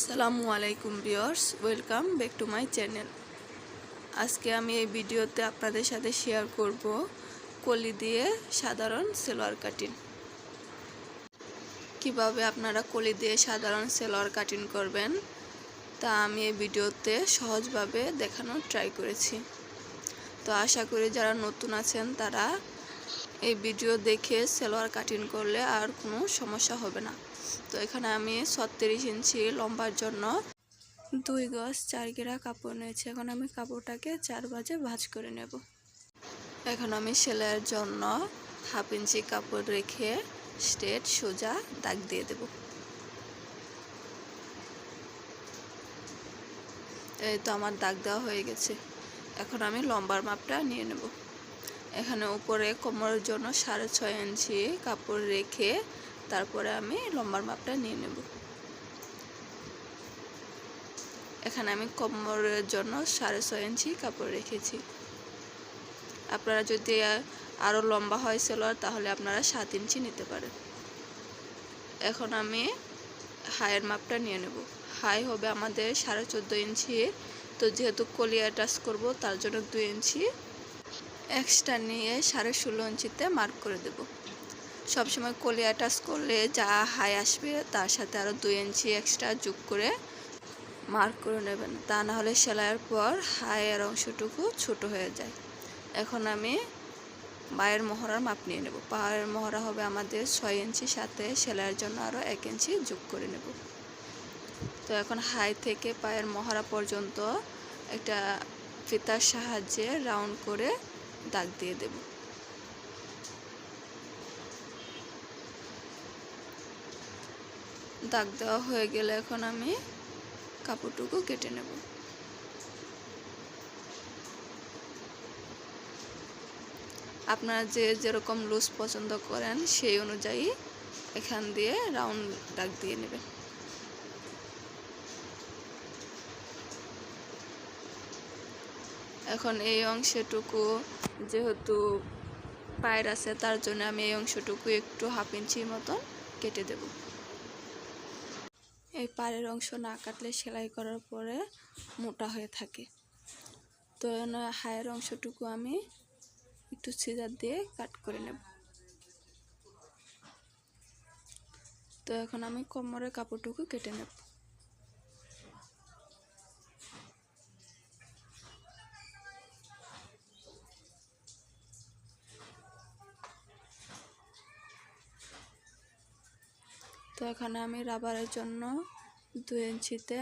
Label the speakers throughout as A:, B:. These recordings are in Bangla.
A: আসসালামু আলাইকুম viewers, welcome back to my channel. আজকে আমি এই ভিডিওতে আপনাদের সাথে শেয়ার করব কলি দিয়ে সাধারণ সেলোয়ার কাটিং। কীভাবে আপনারা কলি দিয়ে সাধারণ সেলোয়ার কাটিং করবেন, তা আমি এই ভিডিওতে সহজভাবে দেখানোর ট্রাই করেছি। তো আশা করি যারা নতুন আছেন, তারা এই ভিডিও দেখে সেলোয়ার কাটিং করলে আর কোনো সমস্যা হবে না। তো এখানে আমি ছত্রিশ ইঞ্চি লম্বার জন্য দুই গজ চার গেরা কাপড় নিয়েছি। এখন আমি কাপড়টাকে চার বাজে ভাঁজ করে নেব। এখন আমি সেলাইয়ের জন্য হাফ ইঞ্চি কাপড় রেখে স্ট্রেট সোজা দাগ দিয়ে দেব। এই তো আমার দাগ দেওয়া হয়ে গেছে। এখন আমি লম্বার মাপটা নিয়ে নেব। এখানে উপরে কোমরের জন্য সাড়ে ছয় ইঞ্চি কাপড় রেখে তারপরে আমি লম্বার মাপটা নিয়ে নেব। এখানে আমি কোমরের জন্য সাড়ে ছয় ইঞ্চি কাপড় রেখেছি। আপনারা যদি আরও লম্বা হয় সেলোয়ার, তাহলে আপনারা সাত ইঞ্চি নিতে পারেন। এখন আমি হাইয়ের মাপটা নিয়ে নেব। হাই হবে আমাদের সাড়ে চোদ্দ ইঞ্চি, তো যেহেতু কলিয়া টাচ করব, তার জন্য দুই ইঞ্চি এক্সট্রা নিয়ে সাড়ে ষোলো ইঞ্চিতে মার্ক করে দেব। সবসময় কলিয়া টাচ করলে যা হাই আসবে তার সাথে আরও দুই ইঞ্চি এক্সট্রা যোগ করে মার্ক করে নেবেন। তা না হলে সেলাইয়ের পর হাইয়ের অংশটুকু ছোট হয়ে যায়। এখন আমি পায়ের মহড়ার মাপ নিয়ে নেব। পায়ের মহড়া হবে আমাদের ছয় ইঞ্চি, সাথে সেলাইয়ের জন্য আরও এক ইঞ্চি যোগ করে নেব। তো এখন হাই থেকে পায়ের মহড়া পর্যন্ত একটা ফিতার সাহায্যে রাউন্ড করে দাগ দিয়ে দেব। দাগ দেওয়া হয়ে গেলে এখন আমি কাপড়টুকু কেটে নেব। আপনারা যে যেরকম লুজ পছন্দ করেন সেই অনুযায়ী এখান দিয়ে রাউন্ড দাগ দিয়ে নেবেন। এখন এই অংশটুকু যেহেতু পায়ের আছে, তার জন্য আমি এই অংশটুকু একটু হাফ ইঞ্চির মতন কেটে দেব। এই পাড়ের অংশ না কাটলে সেলাই করার পরে মোটা হয়ে থাকে। তো হায়ের অংশটুকু আমি একটু সিজার দিয়ে কাট করে নেব। তো এখন আমি কোমরের কাপড়টুকু কেটে নেব। তো এখানে আমি রাবারের জন্য দু ইঞ্চিতে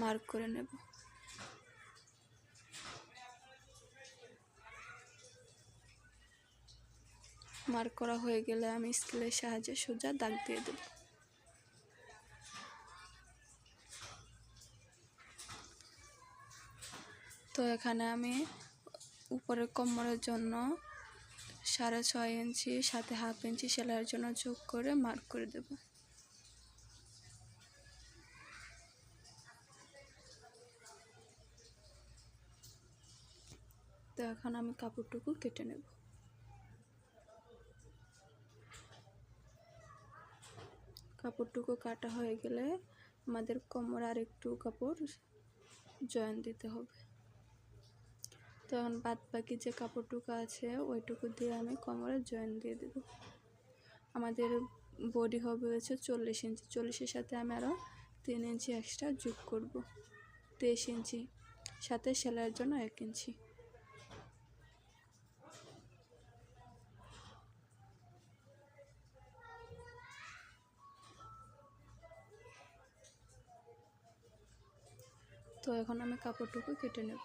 A: মার্ক করে নেব। মার্ক করা হয়ে গেলে আমি স্কেলের সাহায্যে সোজা দাগ দিয়ে দেব। তো এখানে আমি উপরের কোমরের জন্য সাড়ে ছয় ইঞ্চি, সাথে হাফ ইঞ্চি সেলাইয়ের জন্য যোগ করে মার্ক করে দেব। তো এখন আমি কাপড়টুকু কেটে নেব। কাপড়টুকু কাটা হয়ে গেলে আমাদের কোমর আর একটু কাপড় জয়েন দিতে হবে। তো এখন বাদ বাকি যে কাপড়টুকু আছে, ওইটুকু দিয়ে আমি কোমরে জয়েন দিয়ে দেব। আমাদের বডি হবে হচ্ছে চল্লিশ ইঞ্চি। চল্লিশের সাথে আমি আরও তিন ইঞ্চি এক্সট্রা যোগ করব। তেইশ ইঞ্চি। সাথে সেলাইয়ের জন্য এক ইঞ্চি। তো এখন আমি কাপড়টুকু কেটে নেব।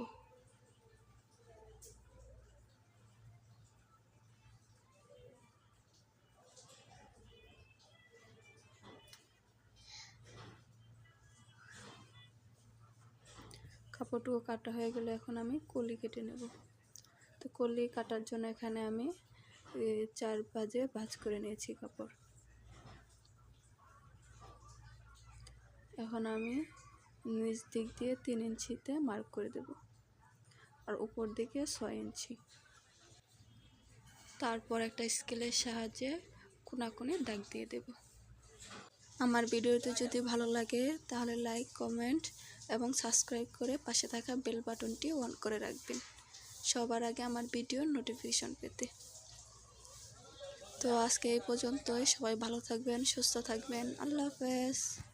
A: কাপড়টুকু কাটা হয়ে গেলে এখন আমি কলি কেটে নেব। তো কলি কাটার জন্য এখানে আমি চার বাজে ভাজ করে নিয়েছি কাপড়। এখন আমি নিচ দিক দিয়ে তিন ইঞ্চিতে মার্ক করে দেব। আর উপর দিকে ছয় ইঞ্চি। তারপর একটা স্কেলের সাহায্যে কোনাকুনি দাগ দিয়ে দেব। আমার ভিডিওটি যদি ভালো লাগে, তাহলে লাইক কমেন্ট এবং সাবস্ক্রাইব করে পাশে থাকা বেল বাটনটি অন করে রাখবেন। সবার আগে আমার ভিডিওর নোটিফিকেশন পেতে। তো আজকে এই পর্যন্তই। সবাই ভালো থাকবেন, সুস্থ থাকবেন। আল্লাহ হাফেজ।